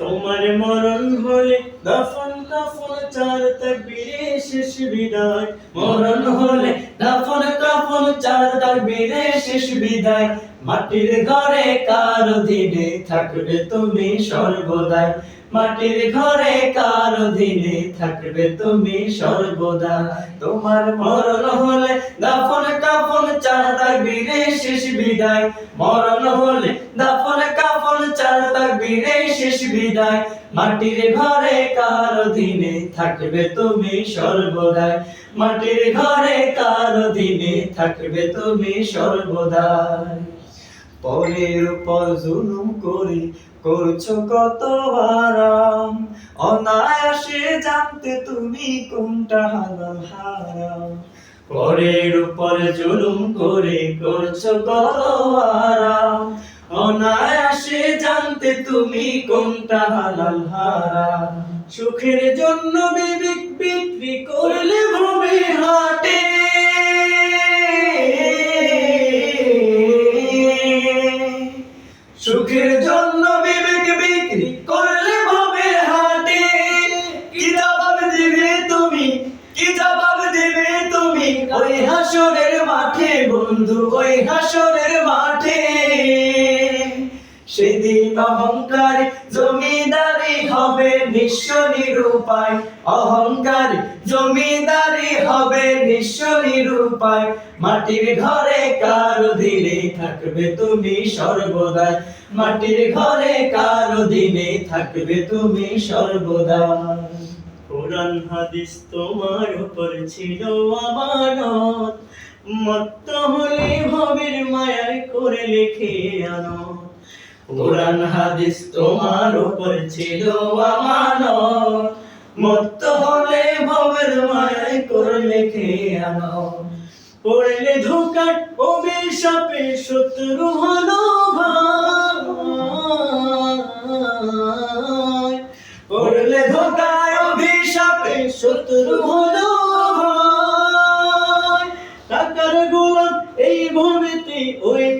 তোমার মরণ হলে দফন কাফন চার তাকবীরে শেষ বিদায়। মরণ হলে দফন কাফন চার তাকবীরে শেষ বিদায়। মাটির ঘরে কার দিনে থাকবে তুমি সর্বদাই? মাটির ঘরে কার দিনে থাকবে তুমি সর্বদা তোমার মরণ হলে দাফন কাফন চার তাকবীরে শেষ বিদায়। মরণ শেষ বিদায়। মাটির ঘরে কার দিনে থাকবে তুমি মাটির ঘরে কার দিনে থাকবে তুমি পরের উপর জুলুম করি, করছ কত আরাম? অনায়াসে জানতে তুমি কোনটা হালাল হারাম? পরের উপর জুলুম করে, করছ কত আরাম? জানতে তুমি কোনটা হালাল হারাম? সুখের জন্য বিবেক বিক্রি করলে ভূমি হাটে। সুখের জন্য বিবেক বিক্রি করলে ভবে হাটে। কি জবাব দিবে তুমি? কি জবাব দিবে তুমি? ওই হাসরের মাঠে বন্ধু, ওই হাসরের মাঠে। সেদিন অহংকার জমিদারি হবে নিঃস্ব নিরূপায়। অহংকার জমিদারি হবে নিঃস্ব নিরূপায়। মাটির ঘরে কার দিনে থাকবে তুমি সর্বদা মাটির ঘরে কার দিনে থাকবে তুমি সর্বদা কোরআন হাদিস তোমার উপর ছিল আমানত। মত্ত হলে ভবের মায়ায় করে লিখে আনো কোরআন, হাদিস তোমার উপর ছিল আমানত। মত্ত হলে ভবের মায়ায় করে লিখে আনো। পড়লে ধোকার অভিশাপে শত্রু হলো ভাই। পড়লে ধোকায় অভিশাপে শত্রু হলো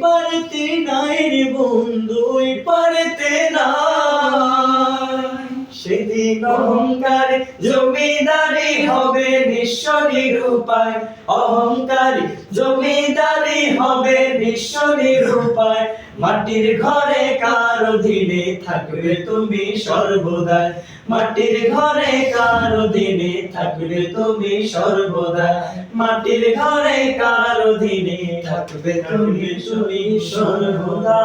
পারেতে নাই রে বন্ধু, ওই পারেতে সেদিন অহংকার জমিদারি হবে নিঃস্ব নিরূপায়। অহংকারী জমিদারি হবে নিঃস্ব নিরূপায়। মাটির ঘরে কার অধীনে থাকবে তুমি সর্বদা? মাটির ঘরে কার অধীনে থাকবে তুমি সর্বদা? মাটির ঘরে কার অধীনে থাকবে তুমি তুমি সর্বদা?